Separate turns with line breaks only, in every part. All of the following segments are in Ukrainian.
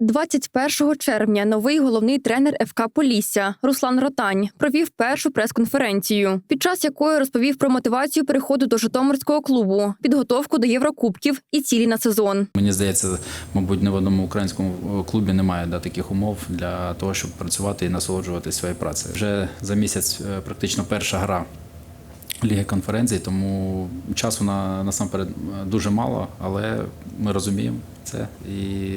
21 червня новий головний тренер ФК Полісся Руслан Ротань провів першу прес-конференцію, під час якої розповів про мотивацію переходу до Житомирського клубу, підготовку до Єврокубків і цілі на сезон.
Мені здається, мабуть, ні в одному українському клубі немає да, таких умов для того, щоб працювати і насолоджуватися своєю працею. Вже за місяць е, практично перша гра. Ліги конференцій, тому часу на насамперед дуже мало, але ми розуміємо це. І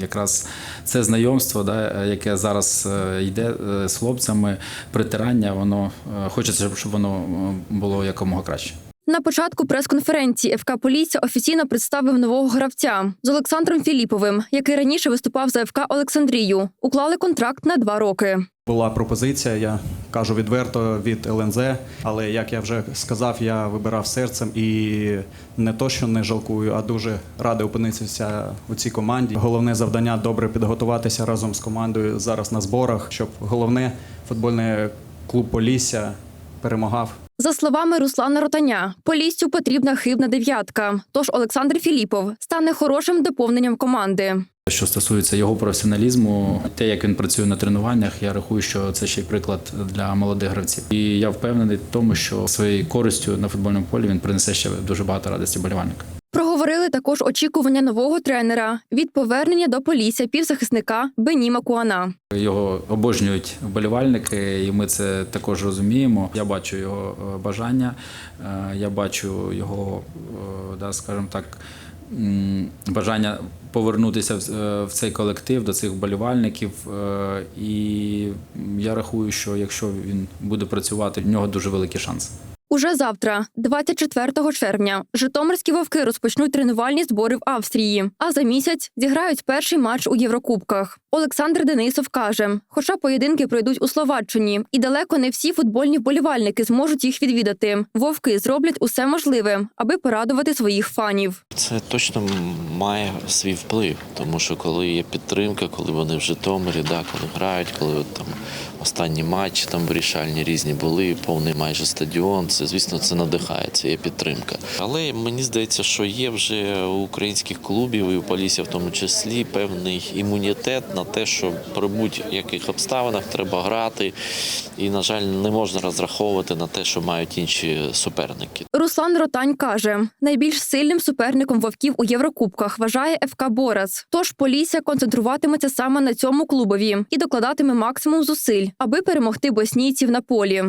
якраз це знайомство, да, яке зараз е, йде е, з хлопцями, притирання, воно е, хочеться, щоб- воно було якомога краще.
На початку прес-конференції ФК Полісся офіційно представив нового гравця з Олександром Філіповим, який раніше виступав за ФК Олександрію. Уклали контракт на два роки.
Була пропозиція, я кажу відверто від ЛНЗ, але як я вже сказав, я вибирав серцем і не то, що не жалкую, а дуже радий опинитися у цій команді. Головне завдання добре підготуватися разом з командою зараз на зборах, щоб головне футбольний клуб Полісся перемагав.
За словами Руслана Ротаня, Поліссю потрібна хибна дев'ятка. Тож Олександр Філіпов стане хорошим доповненням команди.
Що стосується його професіоналізму, те, як він працює на тренуваннях, я рахую, що це ще й приклад для молодих гравців. І я впевнений в тому, що своєю користю на футбольному полі він принесе ще дуже багато радості болівальника.
Проговорили також очікування нового тренера від повернення до Полісся півзахисника Беніма Куана.
Його обожнюють вболівальники, і ми це також розуміємо. Я бачу його е, бажання, е, я бачу його, е, да, скажімо так, бажання повернутися в- цей колектив, до цих вболівальників. І я рахую, що якщо він буде працювати, в нього дуже великий шанс.
Уже завтра, 24 червня, Житомирські вовки розпочнуть тренувальні збори в Австрії. А за місяць зіграють перший матч у Єврокубках. Олександр Денисов каже: хоча поєдинки пройдуть у Словаччині, і далеко не всі футбольні вболівальники зможуть їх відвідати. Вовки зроблять усе можливе, аби порадувати своїх фанів.
Це точно має свій вплив, тому що коли є підтримка, коли вони в Житомирі, да, коли грають, коли от там останні матчі там вирішальні різні були, повний майже стадіон. Це звісно це надихає, це є підтримка. Але мені здається, що є вже у українських клубів і у Полісся в тому числі певний імунітет на те, що при будь-яких обставинах треба грати, і на жаль, не можна розраховувати на те, що мають інші суперники.
Руслан Ротань каже: найбільш сильним суперником вовків у Єврокубках вважає ФК Борець. Тож Полісся концентруватиметься саме на цьому клубові і докладатиме максимум зусиль, аби перемогти боснійців на полі.